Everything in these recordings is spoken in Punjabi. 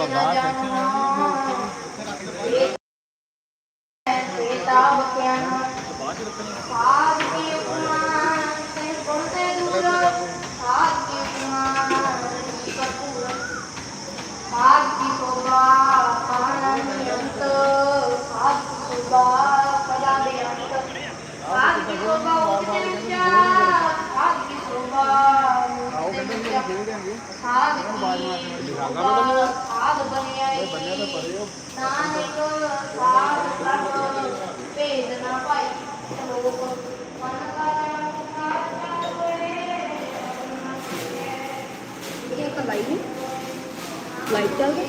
ਜੀ ਸਾਧ ਕੀ ਸੋਭਾ ਪਾਣ ਨਿਯੰਤ ਸਾਧ ਕੀ ਸੋਭਾ ਪਜਾ ਦੇ ਅੰਤ ਸਾਧ ਕੀ ਸੋਭਾ ਉਪਜੇ ਵਿਚਾਰਾ ਸਾਧ ਕੀ ਸੋਭਾ ਉਪਜੇ ਵਿਚਾਰਾ ਸਾਧ ਕੀ ਸੋਭਾ ਸਾਧ ਬਣਿਆਈ ਨਾਨਕ ਸਾਧ ਪ੍ਰਭ ਭੇਦ ਨਾ ਪਾਈ ਲੋਕ ਮਨ ਕਾ ਇਹ ਤਾਂ ਲਾਈਟ ਨਹੀਂ ਲਾਈਟ ਚੱਲ ਰਹੀ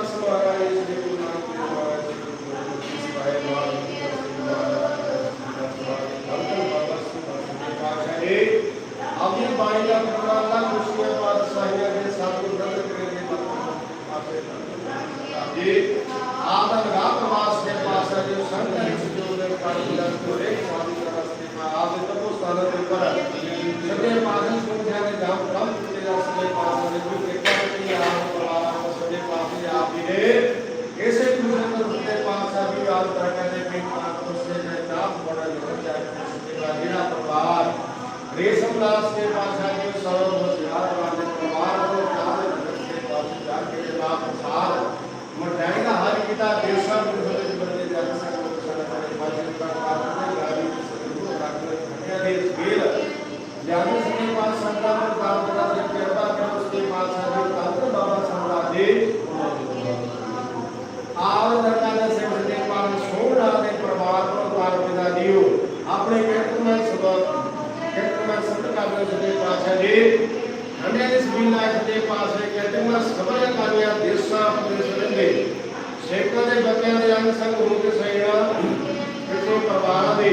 ਗੁਰੂ ਰਵਿਦਾਸ ਮਹਾਰਾਜ ਸ੍ਰੀ ਗੁਰੂ ਨਾਨਕ ਦੇਵ ਮਹਾਰਾਜ ਜੀ ਗੁਰੂ ਸਿਵਾਏ ਮਹਾਰਾਜ ਆਪਣੀ ਬਾਣੀ ਦਾ ਪ੍ਰਮਾਣ ਦਾ ਖੁਸ਼ੀਆਂ ਪਾਤਸ਼ਾਹੀਆਂ ਦੇ ਸਤਿਗੁਰ ਗ੍ਰੰਥ ਕਰੇ ਦੇ ਆਪੇ ਜੀ ਆਪ ਦਾ ਲਗਾ ਪ੍ਰਵਾਸ ਦੇ ਪਾਸਾ ਜੋ ਸੰਤ ਰਿਸ ਜੋ ਦੇ ਕਾਰਨ ਦਾ ਕੋਰੇ ਸਾਧੂ ਦਾ ਰਸਤੇ ਮਾ ਆਪ ਦੇ ਤਪੋ ਸਥਾਨ ਦੇ ਉੱਪਰ ਸੱਜੇ ਪਾਸੇ ਸੁਣਿਆ ਨੇ ਜਾਮ ਕੰਮ ਤੇ ਦਾ ਸੱਜੇ ਪਾਸੇ ਦੇ ਕੋਈ ਕਿਰਪਾ ਕੀਤੀ ਆਪ ਪਰਿਵਾਰ ਸੱਜੇ ਪਾਸੇ ਆਪ ਜੀ ਨੇ ਇਸੇ ਗੁਰੂ ਅੰਦਰ ਸੱਜੇ ਪਾਸਾ ਵੀ ਆਪ ਤਰ੍ਹਾਂ ਦੇ ਪੇਟ ਪਾਕ ਉਸੇ ਦੇ ਨਾਮ ਬੜਾ ਲੋਕ ਚਾਹੇ ਸੱਜੇ ਦਾ ਜਿਹੜਾ ਪਰਿਵਾਰ ਰੇਸ਼ਮ ਦਾਸ ਦੇ ਪਾਸਾ ਜੀ ਸਰਵ ਹਥਿਆਰ ਵਾਲੇ ਪਰਿਵਾਰ ਨੂੰ ਚਾਹੇ ਦੇ ਪਾਸੇ ਜਾ ਕੇ ਦੇ ਨਾਮ ਪ੍ਰਸਾਦ ਮਠਾਈ ਦਾ ਹਰ ਕੀਤਾ ਦੇਸ਼ਾਂ ਵਿੱਚ ਹੋਏ ਬੰਦੇ ਜਨ ਸੰਗਤ ਸਾਡਾ ਕਰੇ ਬਾਜੀ ਦਾ ਕਾਰਨ ਗਾੜੀ ਸਤਿਗੁਰੂ ਰੱਖ ਹੱਟਿਆ ਦੇ ਸੇਲ ਜਾਨੀ ਸਨੇ ਪਾਸ ਸੰਤਾਂ ਨੂੰ ਕਾਮ ਕਰਾ ਦੇ ਕਿਰਪਾ ਕਰ ਉਸਕੇ ਪਾਸ ਸਾਡੀ ਤੰਤਰ ਬਾਬਾ ਸੰਤਾ ਦੇ ਆਵ ਦਰਤਾ ਦੇ ਸਿਰ ਦੇ ਪਾਸ ਸੋਹਣਾ ਦੇ ਪਰਿਵਾਰ ਨੂੰ ਕਾਰ ਪਿਤਾ ਦਿਓ ਆਪਣੇ ਕਿਰਤਮੈ ਸਬਬ ਕਿਰਤਮੈ ਸੰਤ ਕਰਦੇ ਸਦੇ ਪਾਸ਼ਾ ਜੀ ਹਮੇ ਇਸ ਬਿਲਾਇਤ ਦੇ ਪਾਸੇ ਕਿਰਤਮੈ ਸਬਰ ਕਾਰਿਆ ਦੇਸਾਂ ਪ੍ਰਦੇਸ਼ ਰਹਿੰਦੇ ਸੇਕਾਂ ਦੇ ਬੱਚਿਆਂ ਦੇ ਅੰਗ ਸੰਗ ਹੋ ਕੇ ਸਹਿਣਾ ਕਿਸੇ ਪਰਿਵਾਰਾਂ ਦੇ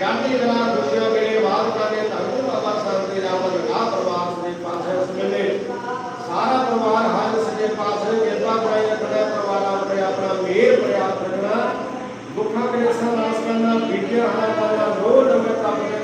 ਗਾਂਧੀ ਜਨਾ ਖੁਸ਼ੀਆਂ ਕੇ ਬਾਤ ਕਰਨੇ ਧਰਮ ਬਾਬਾ ਸਾਹਿਬ ਦੇ ਰਾਮ ਲਗਾ ਪਰਿਵਾਰ ਦੇ ਪਾਸੇ ਉਸ ਵੇਲੇ ਸਾਰਾ ਪਰਿਵਾਰ ਹਰ ਸਜੇ ਪਾਸੇ ਕਿਰਪਾ ਕਰਾਈ ਰੱਖਣਾ ਪਰਿਵਾਰਾਂ ਉੱਤੇ ਆਪਣਾ ਮੇਰ ਪ੍ਰਿਆਪ ਰੱਖਣਾ ਦੁੱਖਾਂ ਕਲੇਸ਼ਾਂ ਨਾਸ ਕਰਨਾ ਵਿਦਿਆ ਹਰਾ ਕਰਨਾ ਰੋਹ ਨਵੇਂ ਤਪ ਦੇ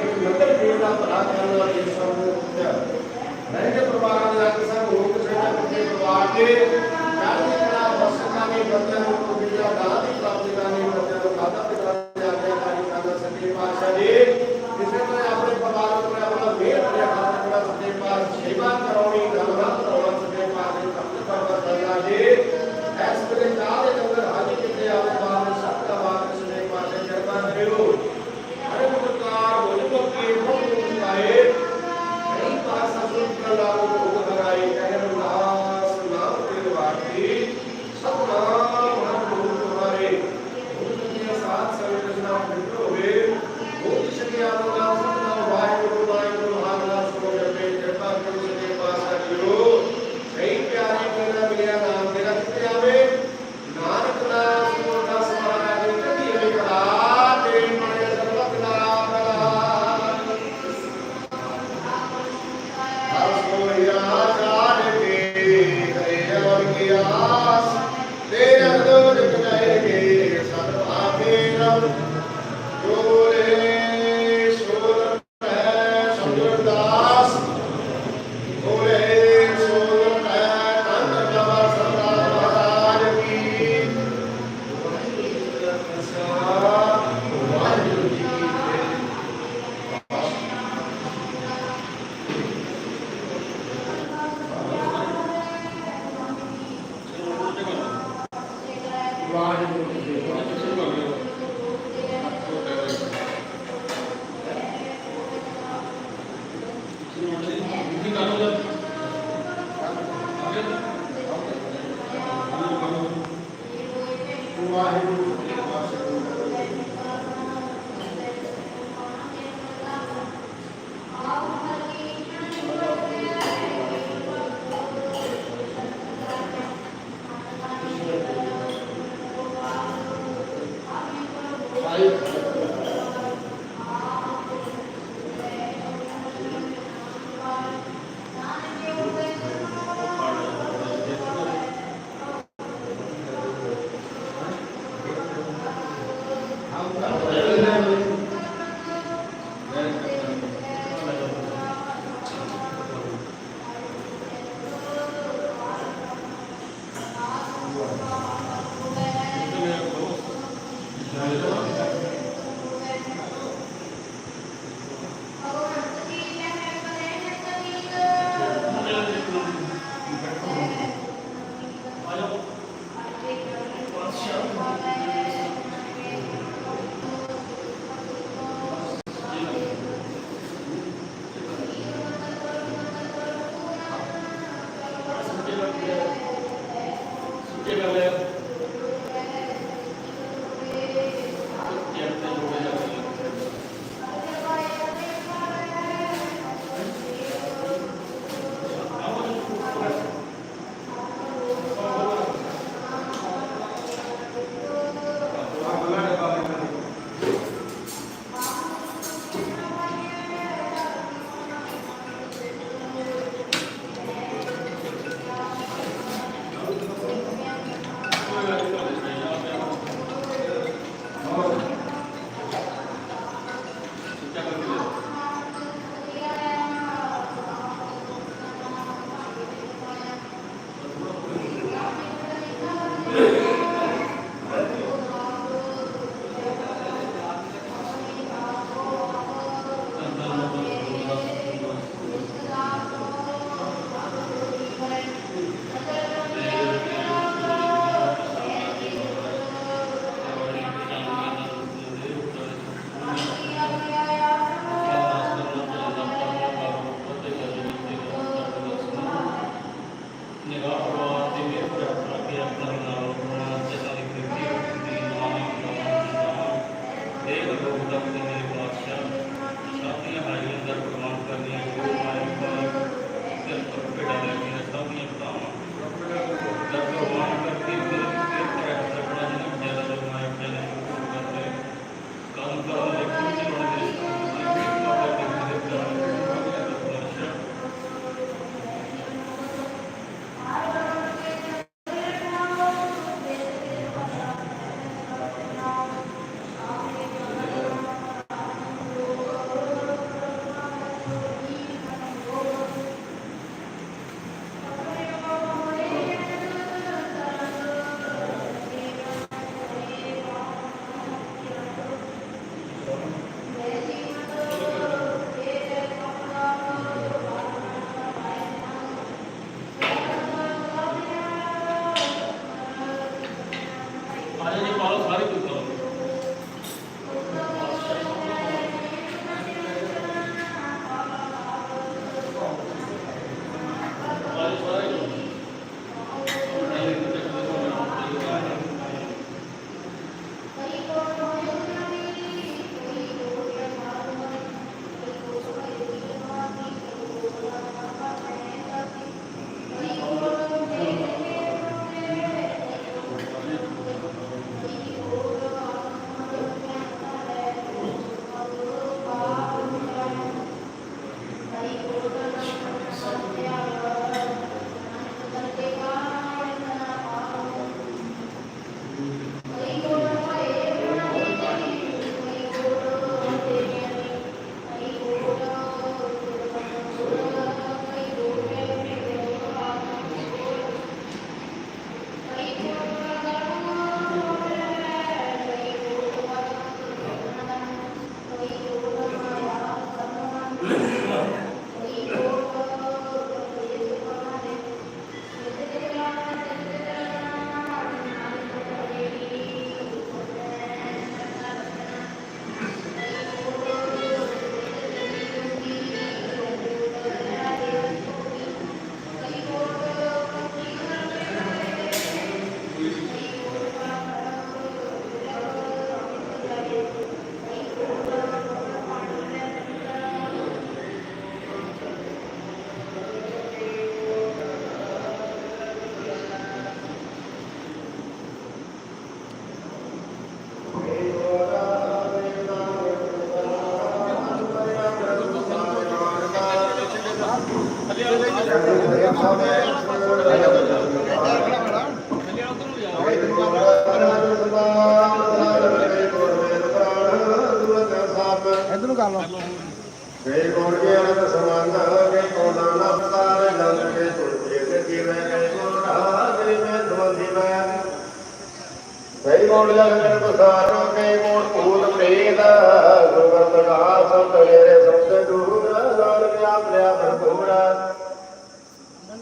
ਭਰਪੂਰ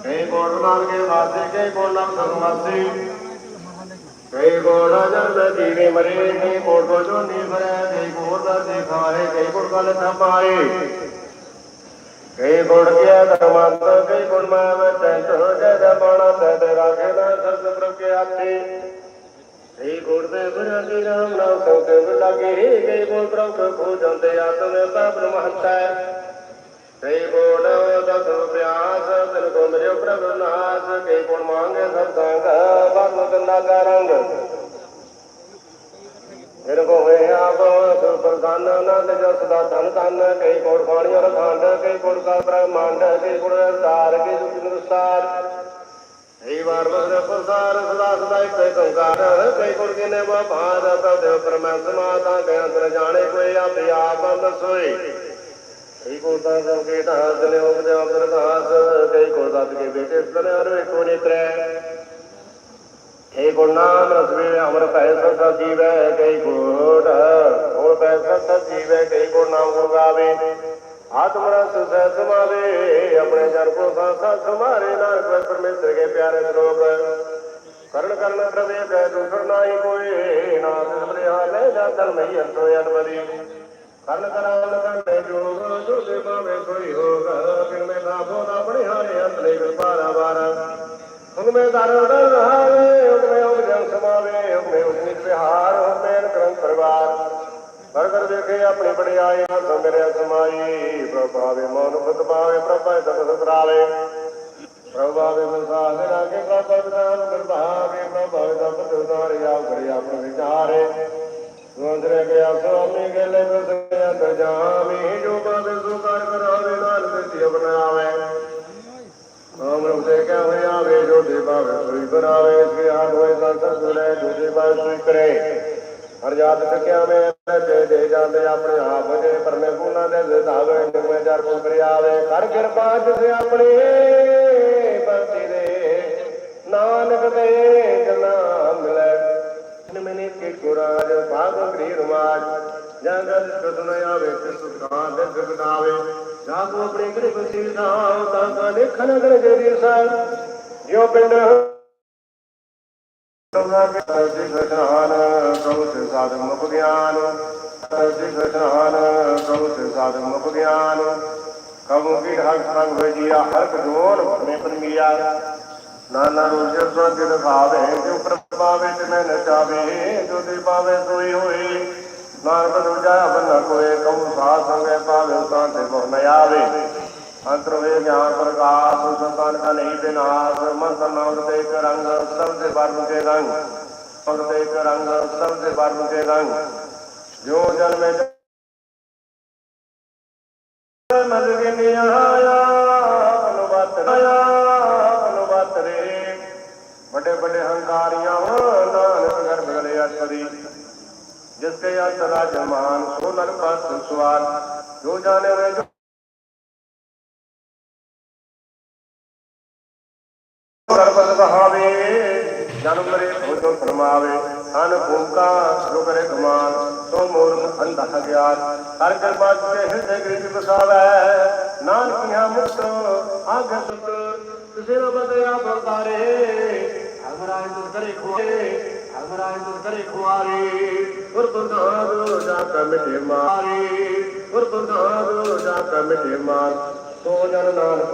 ਕਈ ਕੋੜ ਮਾਰ ਕੇ ਵਾਸੇ ਕਈ ਕੋੜ ਨਾਮ ਸਰਮਾਸੀ ਕਈ ਕੋੜ ਜਨ ਜੀਵੇ ਮਰੇ ਕਈ ਕੋੜ ਕੋ ਜੋ ਨੀ ਭਰੇ ਕਈ ਕੋੜ ਦਾ ਦਿਖਾਏ ਕਈ ਕੋੜ ਕਲ ਥਮਾਏ ਕਈ ਗੁਣ ਗਿਆ ਧਰਮੰਤ ਕਈ ਗੁਣ ਮੈਂ ਮੈਂ ਟੈਂਟ ਹੋ ਜੈ ਦਾ ਬਾਣਾ ਤੈ ਤੇ ਰਾਖੇ ਦਾ ਸਤ ਪ੍ਰਭ ਕੇ ਆਤੇ ਕਈ ਗੁਣ ਦੇ ਬੁਰਾ ਕੀ ਰਾਮ ਨਾਮ ਸੰਤੇ ਲਾਗੇ ਕਈ ਗੁਣ ਪ੍ਰਭ ਕੋ ਖੋ ਜਾਂਦੇ ਆਤਮ ਪਾਪ ਮਹੰਤਾ ਕਈ ਗੁਣ ਦਸ ਅਭਿਆਸ ਤਿਲ ਕੋ ਪ੍ਰਭ ਨਾਸ, ਕਈ ਗੁਣ ਮੰਗੇ ਸਤ ਸੰਗ ਬਨ ਕੰਨਾ ਕਾ ਰੰਗ। ਫਿਰ ਕੋ ਹੋਏ ਆਪ ਸੁਪਰਦਾਨ ਆਨੰਦ ਜਸ ਦਾ ਧਨ ਧਨ, ਕਈ ਕੋੜ ਖਾਣੀ ਔਰ ਖੰਡ, ਕਈ ਕੋੜ ਕਾ ਬ੍ਰਹਮੰਡ, ਕਈ ਕੋੜ ਅਵਤਾਰ, ਕਈ ਜੁਗ ਨਿਰਸਾਰ। ਕਈ ਵਾਰ ਬਸਰ ਪ੍ਰਸਾਰ, ਸਦਾ ਸਦਾ ਇੱਕ ਕੰਕਾਰ ਕਈ ਕੋੜ ਕੇ ਨੇ ਬਾਦ ਤਉ ਦੇਵ ਪਰਮੇਸ਼ਮਾ ਤਾਂ ਕੇ ਅੰਦਰ ਜਾਣੇ ਕੋਈ ਆਪੇ ਆਪ ਅੰਦਰ ਸੋਈ। ਕਈ ਕੋਦਾ ਸਭ ਕੇ ਢਾਸ ਲਿਓ, ਪੰਜਾਬ ਦਰਦਾਸ ਕਈ ਕੋਦਾ ਕੇ ਬੇਟੇ ਸਲਿਆਰ ਵੇਖੋ ਨੇਤਰੈ ਕਈ ਗੁਣ ਨਾਮ ਰਸਵੇ ਅਮਰ ਪੈ ਸਦਾ ਜੀਵੈ, ਕਈ ਗੁਣ ਹੋਰ ਪੈ ਸਦਾ ਜੀਵੈ, ਕਈ ਗੁਣ ਨਾਮ ਗਾਵੇ। ਆਤਮ ਰਸ ਸਹਿ ਸਮਾਵੇ, ਆਪਣੇ ਜਨ ਕੋ ਸਾਥਾ ਸਮਾਰੇ ਨਾਨਕ ਪਰਮੇਸ਼ਰ ਕੇ ਪਿਆਰੇ ਸ਼ਲੋਕ। ਕਰਨ ਕਰਨ ਪ੍ਰਵੇ ਗੈ ਦੂਸਰ ਨਾਹੀ ਕੋਈ ਨਾਮ ਸਿਮਰਿਆ, ਲੈ ਜਾ ਤਨ ਨਹੀਂ ਅੰਤੋ ਅਨਵਦੀ ਕਰਨ ਕਰਾਂ ਲਗਨ ਤੇ ਜੋਗ, ਜੋ ਦੇ ਭਾਵੇਂ ਸੋਈ ਹੋਗ ਕਿਨ ਮੈਂ ਨਾ ਬੋ ਨਾ ਹਾਰੇ ਅੰਤਲੇ ਵਿਰ। ਪਾਰਾ ਵਾਰ ਮੈਂ ਦਰ ਦਰ ਰਹਾਵੇ ਹੁਗ ਮੈਂ ਹੁਗ ਜਨ ਸਮਾਵੇ ਹੁਗ ਮੈਂ ਹੁਗ ਵਿਹਾਰ ਹੁਗ ਮੈਂ ਕਰੰ ਪਰਿਵਾਰ। ਬਰਗਰ ਦੇਖੇ ਆਪਣੇ ਬੜਿਆਏ ਨਾ ਸਮਰਿਆ ਸਮਾਈ ਪ੍ਰਭਾਵੇ ਮਨ ਬੁੱਧ ਪਾਵੇ ਪ੍ਰਭਾਏ ਦਸ ਸਤਰਾਵੇ ਪ੍ਰਭਾਵੇ ਮਨਸਾਹ ਦੇ ਰਾਗੇ ਪ੍ਰਭਾਵੇ ਨਾਮ ਪ੍ਰਭਾਵੇ ਪ੍ਰਭਾਵੇ ਦਾ ਬੁੱਧ ਨਾਰੇ ਆਪ ਆਪਣੇ ਵਿਚਾਰੇ। ਸੁੰਦਰੇ ਗਿਆ ਸੁਆਮੀ ਗੇਲੇ ਬਸਿਆ ਤਜਾਮੀ ਜੋ ਬਾਵੇ ਸੋ ਕਰਾਵੇ ਨਾਨਕ ਸਿਉ ਬਣਾਵੇ ਅਮਰ ਦੇ ਕਾ ਹੋਇਆ ਵੇ ਜੋ ਦੇ ਭਾਵੇ ਸੋਈ ਬਣਾਵੇ ਇਸ ਕੇ ਆਪ ਹੋਏ ਸੰਤ ਸੁਰੇ ਜੋ ਭਾਵੇ ਸੋਈ ਕਰੇ। ਹਰ ਜਾਤ ਟਕਿਆ ਮੈਂ ਦੇ ਦੇ ਜਾਂਦੇ ਆਪਣੇ ਆਪ ਦੇ ਪਰਮੇ ਗੁਨਾ ਦੇ ਧਾਵੇ ਨਿਮੇ ਜਰ ਕੋ ਕਰਿਆਵੇ ਕਰ ਕਿਰਪਾ ਜਿਸ ਆਪਣੀ ਬੰਦੀ ਦੇ, ਨਾਨਕ ਦੇ ਜਨਾ ਮਿਲੇ ਨਿਮਨੇ ਕੇ ਕੁਰਾਜ ਭਾਗ ਗ੍ਰੀਰ ਮਾਜ। ਜਗਤ ਕਦਨ ਆਵੇ ਤਿਸ ਸੁਖਾਂ ਦੇ ਜਗਦਾਵੇ ਜਾ ਕੋ ਆਪਣੇ ਘਰੇ ਬਸੀ ਨਾਮ ਤਾਂ ਕਾ ਦੇਖਣ ਗਣ ਜੇ ਸਾਲ ਜਿਉ ਪਿੰਡ ਤੁਮਰਾ ਕੇ ਸਰਜੀ ਖਸ਼ਾਨ ਪ੍ਰਭੂ ਸੇ ਸਾਧ ਮੁਖ ਗਿਆਨ। ਸਰਜੀ ਖਸ਼ਾਨ ਪ੍ਰਭੂ ਸੇ ਸਾਧ ਮੁਖ ਗਿਆਨ। ਕਬੂ ਕੀ ਹਰ ਸੰਗ ਵਜੀਆ ਹਰ ਕਜੋਨ ਮੇ ਪਰਮੀਆ ਨਾਨਾ ਰੋਜ ਸਵੰਗ ਦਿਖਾਵੇ ਜੋ ਪ੍ਰਭਾਵੇ ਤੇ ਮੈਂ ਨਚਾਵੇ ਜੋ ਦੇ ਪਾਵੇ ਸੋਈ ਹੋਈ। ਨਾਨਕ ਦੂਜਾ ਬੰਨਾ ਕੋਏ ਕਉ ਸਾਧ ਸੰਗੇ ਪਾਵੇ, ਤਾਂ ਤੇ ਮੋਹ ਨ ਆਵੇ। ਅੰਤਰ ਵੇ ਗਿਆਨ ਪ੍ਰਕਾਸ਼, ਸੰਤਾਨ ਕਾ ਨਹੀਂ ਬਿਨਾਸ਼, ਮਨ ਨਾਮ ਤੇ ਇੱਕ ਰੰਗ, ਸਭ ਦੇ ਵਰਨ ਕੇ ਰੰਗ। ਸਭ ਦੇ ਇੱਕ ਰੰਗ, ਸਭ ਦੇ ਵਰਨ ਕੇ ਰੰਗ। ਜੋ ਜਨ में ਰਾਜਮਾਨ ਸੋ ਨਰ ਪਸ ਸਵਾਰ ਜੋ ਜਾਣੇ ਵੇ ਜੋ ਸਰਬਤ ਕਹਾਵੇ ਜਨਮ ਮਰੇ ਭੋਜੋ ਫਰਮਾਵੇ, ਅਨ ਭੂਕਾ ਜੋ ਕਰੇ ਕਮਾਨ ਸੋ ਮੂਰਖ ਅੰਧਾ ਗਿਆਨ। ਕਰ ਕਿਰਪਾ ਤੇ ਹਿਰਦੇ ਗ੍ਰਿਹ ਬਸਾਵੇ ਨਾਨਕੀਆਂ ਮੁਕਤ ਆਗਿ ਸੁਤ, ਕਿਸੇ ਨਾ ਬਦਿਆ ਬਤਾਰੇ ਹਮਰਾਇ ਦੁਰ ਕਰੇ ਖੋਏ ਹਮਰਾਇ ਦੁਰ ਕਰੇ ਖੁਆਰੇ। ਗੁਰ ਬੰਦਾਦੋ ਮਿਟੇ ਮਾਰੇ, ਗੁਰ ਬੰਦਾਦੋ ਮਿਟੇ ਮਾਰ। ਸੋ ਜਨ ਨਾਨਕ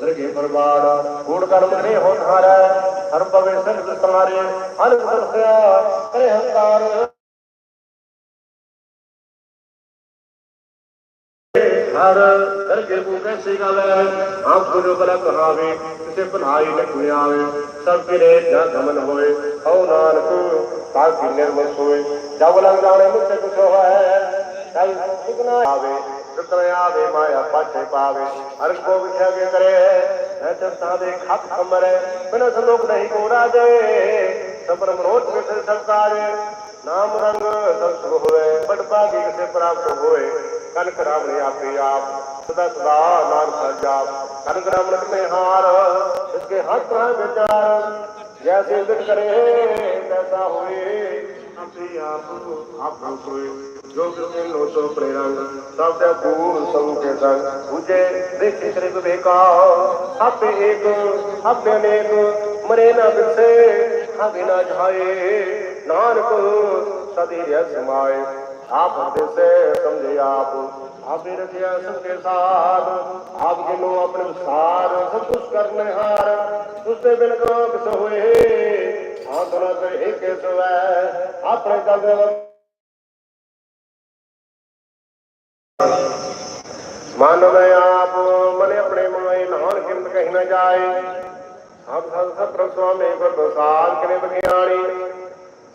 ਦਰਗੇ ਪਰਵਾੜ ਕੂੜ ਕਰਮ ਨੇ ਹੋ ਧਾਰੈ ਹਰ ਪਵੇ ਸਗਲ ਤਾਰੇ ਅਨੰਦ ਦਰਸਿਆ ਕਰੇ ਹੰਕਾਰ। ਹਰ ਦਰਗੇ ਕੋ ਕੈਸੇ ਗਾਵੇ ਆਪ ਗੁਰੂ ਬਲਾ ਕਹਾਵੇ ਕਿਸੇ ਭਲਾਈ ਨ ਕੋਈ ਆਵੇ ਸਭ ਕਿਰੇ ਜਾਂ ਗਮਨ ਹੋਏ ਹਉ ਨਾਨਕ ਸਾਖੀ ਨਿਰਮਲ ਹੋਏ ਜਬ ਲੰਗ ਜਾਣੇ ਮੁਕਤ ਕੁਛ ਹੋਏ ਕਲ ਆਵੇ ਮਾਇਆ ਪਾਛੇ ਪਾਵੇ। ਹਰ ਕੋ ਵਿਖਿਆ ਕਰੇ ਹੈ ਚਰਤਾ ਦੇ ਖਤ ਕਮਰੇ, ਬਿਨ ਸੰਦੋਖ ਨਹੀਂ ਕੋ ਰਾਜੇ ਸਬਰ ਮਨੋਜ ਵਿਖ ਸਰਕਾਰੇ ਨਾਮ ਰੰਗ ਸਭ ਹੋਵੇ ਬੜ ਭਾਗੀ ਕਿਸੇ ਪ੍ਰਾਪਤ ਹੋਏ ਕਨਕ ਰਾਮਣੇ ਆਪੇ ਆਪ ਸਦਾ ਸਦਾ ਨਾਮ ਸਜਾਪ ਕਨਕ ਰਾਮਣ ਮੈਂ ਹਾਰ ਇਸਕੇ ਹੱਥ ਹੈ ਵਿਚਾਰ ਜੈਸੇ ਦਿਨ ਕਰੇ, ਤੈਸਾ ਹੋਏ। ਆਪੇ ਆਪ ਆਪ ਹੋਏ ਜੋ ਕਿਤੇ ਲੋ ਸੋ ਪ੍ਰੇਰਣ, ਸਭ ਦਾ ਦੂਰ ਸਭ ਕੇ ਸੰਗ। 부ਜੇ ਦੇਖੇ ਤੇਰੇ ਵਿਵੇਕਾ ਆਪੇ ਏਕ, ਆਪੇ ਅਨੇਕ, ਮਰੇ ਨਾ ਬਿਰਸੇ ਹਵੇ ਨਾ ਜਾਏ। ਨਾਨਕ ਸਦੀ ਰਹਿ ਸਮਾਏ ਆਪ ਦਿਸੇ ਸਮਝੇ ਆਪ। ਆਪੇ ਰਖਿਆ ਸਭ ਕੇ ਸਾਥ। ਆਪ ਜਿਨੋ ਆਪਣੇ ਵਿਸਾਰ ਸਭ ਕੁਛ ਕਰਨੇ ਹਾਰ ਉਸਦੇ ਬਿਨ ਕੋ ਕਿਸ ਹੋਏ। ਆਤਨਾ ਤੇ ਏਕੇ ਸਵੈ ਆਪਣੇ ਕਦਮ ਮਨ ਮੈਂ ਆਪ, ਮਨੇ ਆਪਣੇ ਮਾਏ ਨਾਨ ਕਿੰਤ ਕਹੀ ਨਾ ਜਾਏ। ਸਭ ਸਭ ਸਭ ਪ੍ਰਭ ਸੁਆਮੀ ਗੁਰ ਪ੍ਰਸਾਦ ਕਰੇ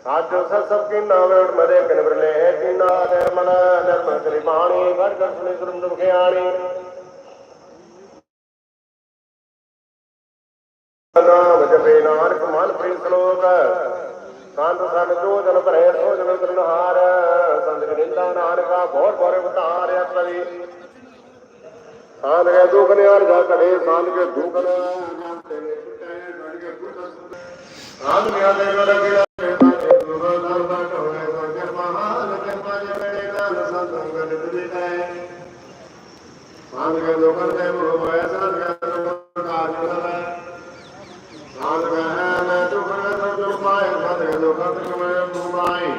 ਸਾਜੋ ਸਭ ਸਭ ਕੀ ਨਾਮ ਮਰੇ ਕਿਨ ਬਰਲੇ ਕਿਨਾ ਨਿਰਮਲ ਨਿਰਮਲ ਕਰੀ ਬਾਣੀ ਘਰ ਘਰ ਸੁਣੀ ਸੁਰਮ ਬਖਿਆਣੀ ਨਾਮ ਜਪੇ ਨਾਨਕ ਮਨ ਪ੍ਰੀਤ ਸ਼ਲੋਕ। ਸੰਤ ਸੰਗ ਜੋ ਜਨ ਭਰੇ, ਸੋ ਜਨ ਤਰਨਹਾਰ ਸੰਤ ਨਿੰਦਾ ਨਾਨਕਾ, ਬਹੁਤ ਬੋਰੇ ਉਤਾਰਿਆ ਕਵੀ। ਸਾਧ ਕੇ ਦੁਖ ਨਿਆਰ ਜਾ ਕੜੇ ਸਾਧ ਕੇ ਦੁਖ ਨਾ ਜਾਂਦੇ ਨੇ ਟੁੱਟੇ ਕੇ ਗੁਰ ਸਾਧ ਮਿਆ ਦੇ ਗੜ ਕੇ ਸਾਧ ਕੇ ਦੇ ਮੋਹ ਹੋਏ ਸਾਧ ਕੇ ਦੁਖ ਕਾਜ ਹੋਵੇ ਸਾਧ ਕਹੈ ਮੈਂ ਦੁਖ ਨਾ ਸਭ ਦੁਖ ਪਾਏ ਸਾਧ ਕੇ ਦੁਖ ਮੈਂ ਮੋਹ ਮਾਈ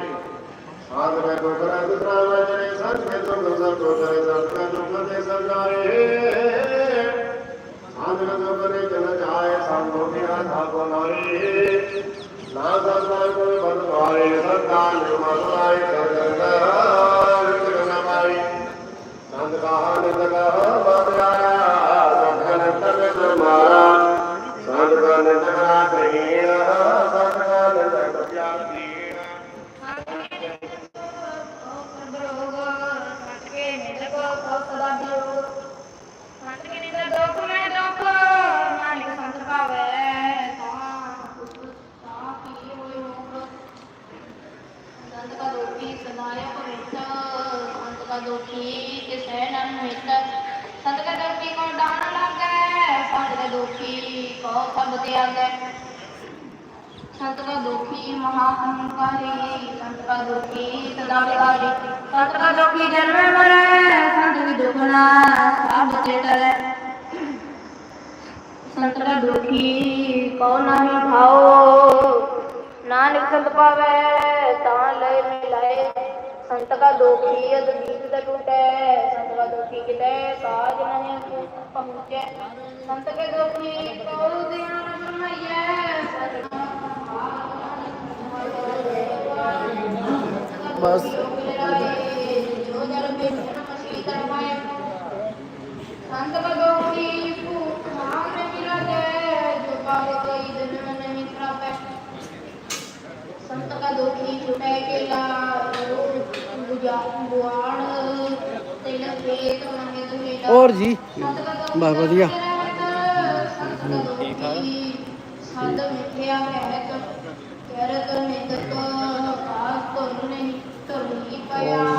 ਸਾਧ ਕੇ ਦੁਖ ਨਾ ਦੁਸਰਾ ਮੈਂ ਦੁਖ ਸਭ ਦੁਖ ਕਰੇ ਸਾਧ ਕੇ ਦੇ ਸਭ ਸੰਤ ਕਾ ਦੋਖੀ ਕੋ ਡਾਣ ਲੱਗੈ ਸੰਤ ਕਾ ਦੋਖੀ ਕੋ ਸਭ ਤਿਆਗੈ। ਸੰਤ ਕਾ ਦੁਖੀ ਮਹਾ ਅਹੰਕਾਰੀ ਸੰਤ ਕਾ ਦੁਖੀ ਸਦਾ ਵਿਹਾਰੀ ਸੰਤ ਕਾ ਦੁਖੀ ਜਨਮੈ ਮਰੈ, ਸੰਤ ਕੀ ਦੁਖਣਾ ਸਭ ਤੇ ਟਰੈ ਸੰਤ ਕਾ ਦੁਖੀ ਕਉ ਨਾਹੀ ਭਾਉ। ਨਾਨਕ ਸੰਤ ਪਾਵੈ, ਤਾਂ ਲੈ ਮਿਲਾਏ ਸੰਤ ਕਾ ਦੁਖੀ ਅਦ ਗੀਤ ਤ ਟੂਟੈ, ਸੰਤ ਕਾ ਦੁਖੀ ਕਿਤੇ ਕਾਜ ਨਹੀਂ ਪਹੁੰਚੈ। ਸੰਤ ਕੇ ਦੁਖੀ ਕਉ ਦਿਆਨ ਫਰਮਾਈਐ। ਬਸ ਸੰਤ ਬਦੋਖੀ ਭੂਖ ਮਾਨ ਮਿਲੈ ਜੋ ਪਾਵੇ ਕੋਈ ਦਿਨ ਨਹੀਂ ਪ੍ਰਾਪੈ ਸੰਤ ਕਾ ਦੁਖੀ ਛੁਟੈ ਕੇਲਾ ਬੁਝਾ ਬੁਆਣ ਤਿਲ ਖੇਤ ਮੰਗੇ ਤੁਮੇਲਾ ਹੋਰ ਜੀ। ਬਸ ਵਧੀਆ। ਸੰਤ ਕਾ ਦੁਖੀ ਸੰਤ ਮਿਥਿਆ ਕਹਿਤ ਕਰਤ ਨਿਤ ਕੋ ਆਸ ਤੁਮ ਨਹੀਂ ਤੁਮ ਹੀ ਪਿਆ।